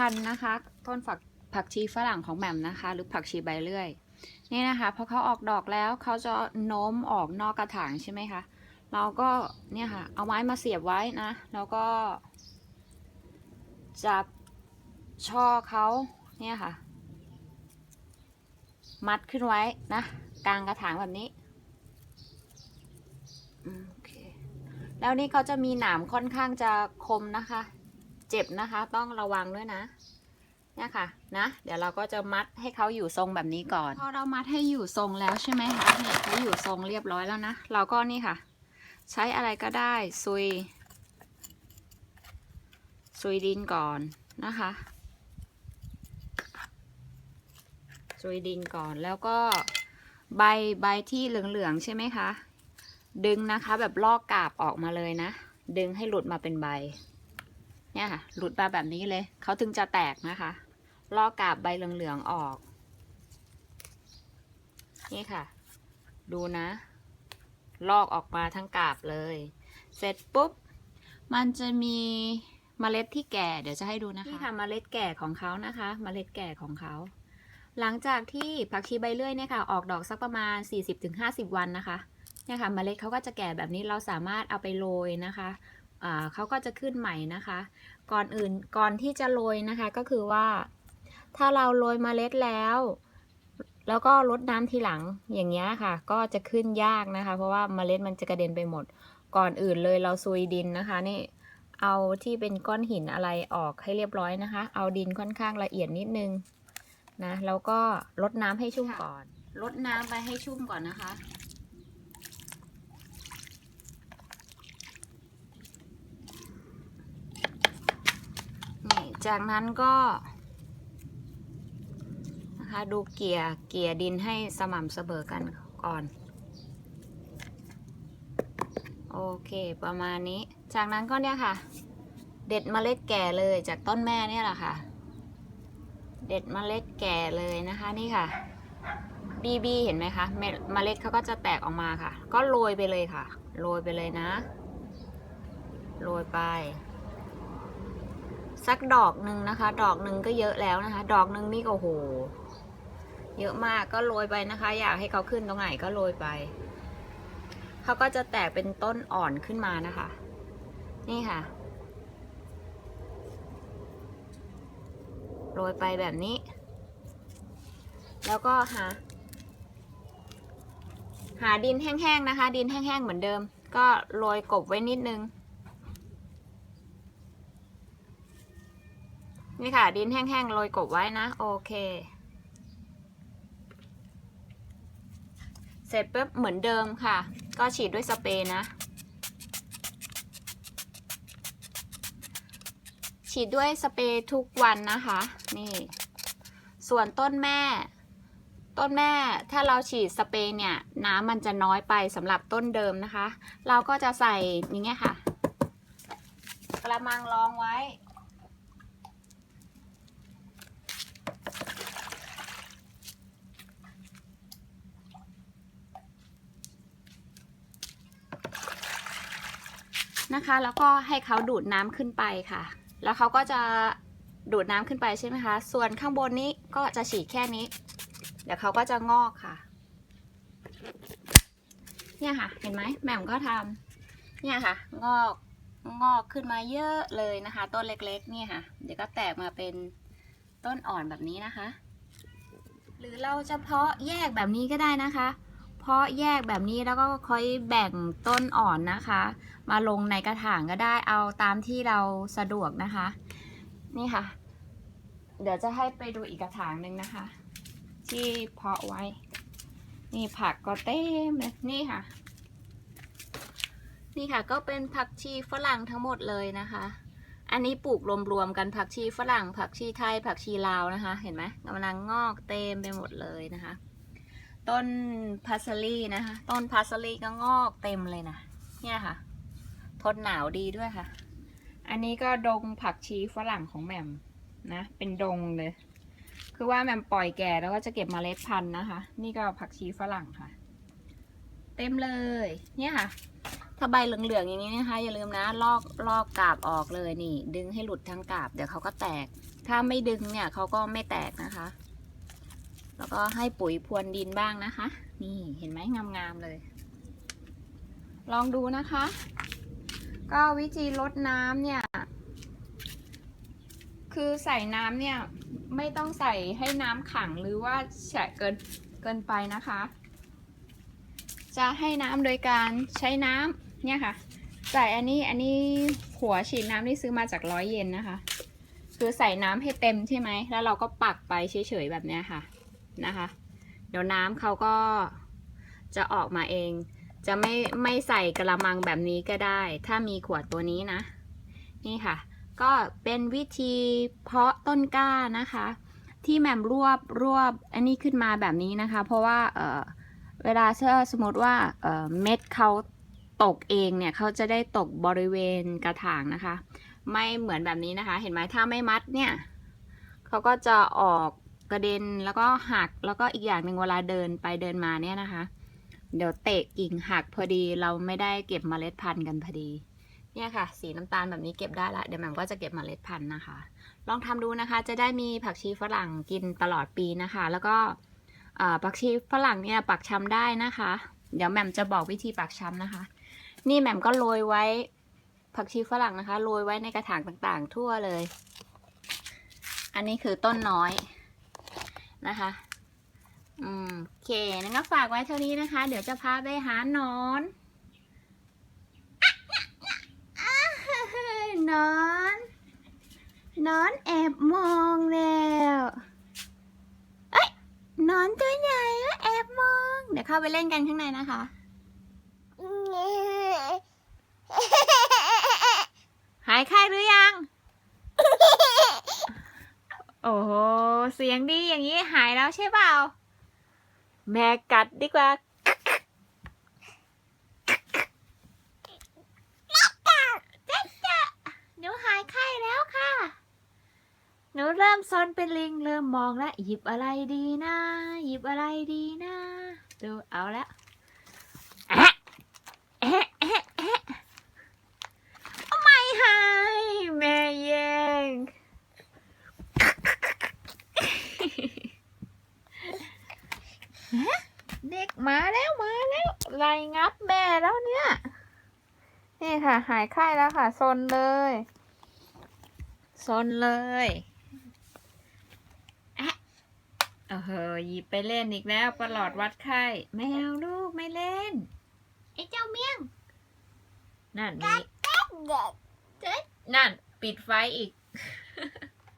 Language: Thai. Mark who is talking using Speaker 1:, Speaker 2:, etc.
Speaker 1: พันธุ์นะคะ ต้นฝักผักชีฝรั่งของแหม่มนะคะ หรือผักชีใบเลื่อย นี่นะคะพอเขาออกดอกแล้วเขาจะโน้มออกนอกกระถางใช่ไหมคะเราก็เนี่ยค่ะ เอาไม้มาเสียบไว้นะ แล้วก็ จับช่อเขาเนี่ยค่ะ มัดขึ้นไว้นะกลางกระถางแบบนี้โอเคแล้วนี่เขาจะมีหนามค่อนข้างจะคมนะคะ เจ็บนะคะต้องระวังด้วยนะเนี่ยค่ะนะ เดี๋ยวเราก็จะมัดให้เขาอยู่ทรงแบบนี้ก่อน พอเรามัดให้อยู่ทรงแล้วใช่ไหมคะเนี่ยเขาอยู่ทรงเรียบร้อยแล้วนะ เราก็นี่ค่ะ ใช้อะไรก็ได้ซุย ซุยดินก่อนนะคะซุยดินก่อนแล้วก็ใบใบที่เหลืองๆใช่ไหมคะ ดึงนะคะแบบลอกกาบออกมาเลยนะ ดึงให้หลุดมาเป็นใบ เนี่ยค่ะ หลุดมาแบบนี้เลย เขาถึงจะแตกนะคะ ลอกกาบใบเหลืองๆออก นี่ค่ะ ดูนะ ลอกออกมาทั้งกาบเลย เสร็จปุ๊บ มันจะมีเมล็ดที่แก่ เดี๋ยวจะให้ดูนะคะ นี่ค่ะเมล็ดแก่ของเขานะคะเมล็ดแก่ของเขา หลังจากที่ผักชีใบเลื่อยเนี่ยค่ะ ออกดอกสักประมาณ 40-50 วันนะคะ เนี่ยค่ะเมล็ดเขาก็จะแก่แบบนี้เราสามารถเอาไปโรยนะคะ เขาก็จะขึ้นใหม่นะคะ ก่อนอื่นก่อนที่จะโรยนะคะก็คือว่า ถ้าเราโรยเมล็ดแล้ว แล้วก็รดน้ำทีหลังอย่างเงี้ยค่ะ ก็จะขึ้นยากนะคะ เพราะว่าเมล็ดมันจะกระเด็นไปหมด ก่อนอื่นเลยเราซุยดินนะคะนี่เอาที่เป็นก้อนหินอะไรออกให้เรียบร้อยนะคะ เอาดินค่อนข้างละเอียดนิดนึงนะแล้วก็รดน้ำให้ชุ่มก่อนรดน้ำไปให้ชุ่มก่อนนะคะ นี่ จากนั้นก็นะคะดูเกี่ยเกี่ยดินให้สม่ำเสมอกันก่อน โอเคประมาณนี้ จากนั้นก็เนี่ยค่ะ เด็ดเมล็ดแก่เลยจากต้นแม่เนี่ยแหละค่ะ เด็ดเมล็ดแก่เลยนะคะนี่ค่ะบีบีเห็นไหมคะเมเมล็ดเขาก็จะแตกออกมาค่ะ ก็โรยไปเลยค่ะ โรยไปเลยนะ โรยไป สักดอกหนึ่งนะคะ ดอกหนึ่งก็เยอะแล้วนะคะ ดอกหนึ่งนี่ก็โอ้โห เยอะมากก็โรยไปนะคะ อยากให้เขาขึ้นตรงไหนก็โรยไป เขาก็จะแตกเป็นต้นอ่อนขึ้นมานะคะ นี่ค่ะ โรยไปแบบนี้ แล้วก็หา หาดินแห้งๆนะคะ ดินแห้งๆเหมือนเดิม ก็โรยกบไว้นิดนึง นี่ค่ะ ดินแห้งๆโรยกบไว้นะ โอเค เสร็จปุ๊บเหมือนเดิมค่ะ ก็ฉีดด้วยสเปรย์นะ ฉีดด้วยสเปรย์ทุกวันนะคะ นี่ ส่วนต้นแม่ ต้นแม่ถ้าเราฉีดสเปรย์เนี่ย น้ำมันจะน้อยไปสำหรับต้นเดิมนะคะ เราก็จะใส่อย่างเงี้ยค่ะ กระมังรองไว้ นะคะ แล้วก็ให้เขาดูดน้ำขึ้นไปค่ะ แล้วเขาก็จะดูดน้ำขึ้นไปใช่ไหมคะ ส่วนข้างบนนี้ก็จะฉีดแค่นี้ เดี๋ยวเขาก็จะงอกค่ะ เนี่ยค่ะ เห็นไหมแหม่มก็ทำเนี่ยค่ะ งอกงอกขึ้นมาเยอะเลยนะคะ ต้นเล็กๆเนี่ยค่ะ เดี๋ยวก็แตกมาเป็นต้นอ่อนแบบนี้นะคะ หรือเราจะเพาะแยกแบบนี้ก็ได้นะคะ เพาะแยกแบบนี้แล้วก็ค่อยแบ่งต้นอ่อนนะคะ มาลงในกระถางก็ได้เอาตามที่เราสะดวกนะคะ นี่ค่ะ เดี๋ยวจะให้ไปดูอีกกระถางหนึ่งนะคะ ที่เพาะไว้ นี่ผักก็เต็มเลยนี่ค่ะ นี่ค่ะก็เป็นผักชีฝรั่งทั้งหมดเลยนะคะ อันนี้ปลูกรวมๆกันผักชีฝรั่ง ผักชีไทยผักชีลาวนะคะ เห็นไหมกำลังงอกเต็มไปหมดเลยนะคะ ต้นพาสลีนะคะ ต้นพาสลีก็งอกเต็มเลยนะ เนี่ยค่ะ ทนหนาวดีด้วยค่ะ อันนี้ก็ดงผักชีฝรั่งของแหม่มนะ เป็นดงเลย คือว่าแหม่มปล่อยแก่แล้วก็จะเก็บเมล็ดพันธุ์นะคะ นี่ก็ผักชีฝรั่งค่ะ เต็มเลย เนี่ยค่ะ ถ้าใบเหลืองๆอย่างนี้นะคะ อย่าลืมนะ ลอกลอกกาบออกเลยนี่ ดึงให้หลุดทั้งกาบ เดี๋ยวเขาก็แตก ถ้าไม่ดึงเนี่ยเขาก็ไม่แตกนะคะ แล้วก็ให้ปุ๋ยพรวนดินบ้างนะคะ นี่เห็นไหมงามๆเลย ลองดูนะคะ ก็วิธีลดน้ำเนี่ย คือใส่น้ำเนี่ย ไม่ต้องใส่ให้น้ำขังหรือว่าแฉะเกินเกินไปนะคะ จะให้น้ำโดยการใช้น้ำเนี่ยค่ะใส่อันนี้อันนี้หัวฉีดน้ำที่ซื้อมาจากร้อยเยนนะคะ คือใส่น้ำให้เต็มใช่ไหม แล้วเราก็ปักไปเฉยๆแบบนี้ค่ะ นะคะ เดี๋ยวน้ำเขาก็จะออกมาเอง จะไม่ไม่ใส่กระมังแบบนี้ก็ได้ ถ้ามีขวดตัวนี้นะ นี่ค่ะ ก็เป็นวิธีเพาะต้นกล้านะคะ ที่แม่มรวบรวบอันนี้ขึ้นมาแบบนี้นะคะ เพราะว่าเเวลาเชื่อสมมติว่าเเม็ดเขาตกเองเนี่ยเขาจะได้ตกบริเวณกระถางนะคะ ไม่เหมือนแบบนี้นะคะ เห็นไหมถ้าไม่มัดเนี่ยเขาก็จะออก กระเด็นแล้วก็หักแล้วก็อีกอย่างหนึ่งเวลาเดินไปเดินมาเนี่ยนะคะ เดี๋ยวเตะกิ่งหักพอดีเราไม่ได้เก็บเมล็ดพันธุ์กันพอดี เนี่ยค่ะ สีน้ำตาลแบบนี้เก็บได้ละเดี๋ยวแหม่มก็จะเก็บเมล็ดพันธุ์นะคะ ลองทำดูนะคะ จะได้มีผักชีฝรั่งกินตลอดปีนะคะ แล้วก็ผักชีฝรั่งเนี่ยปักชำได้นะคะ เดี๋ยวแหม่มจะบอกวิธีปักชำนะคะ นี่แหม่มก็โรยไว้ผักชีฝรั่งนะคะโรยไว้ในกระถางต่างๆ ทั่วเลย อันนี้คือต้นน้อย นะคะอืมโอเคนั้นก็ฝากไว้เท่านี้นะคะ เดี๋ยวจะพาไปหาหนอนอะหนอนหนอนแอบมองแล้วเอ้ยหนอนตัวใหญ่ก็แอบมอง เดี๋ยวเข้าไปเล่นกันข้างในนะคะหายไข้หรือยัง โอ้โห เสียงดีอย่างนี้หายแล้วใช่เปล่า แม่กัดดีกว่า หนูหายไข้แล้วค่ะ หนูเริ่มซนเป็นลิง เริ่มมองแล้ว หยิบอะไรดีนะ หยิบอะไรดีนะ ดูเอาแล้วแอะแอะแอะแอะไม่หาย แม่แย่ง เด็กมาแล้วมาแล้วไล่งับแม่แล้วเนี่ย นี่ ค่ะ หายไข้แล้วค่ะซนเลยซนเลยอะเออเฮอหยิบไปเล่นอีกแล้วประหลอดวัดไข้ไม่เอาลูกไม่เล่นไอ้เจ้าเมี่ยงนั่นมีเจ๊นั่น ปิดไฟอีก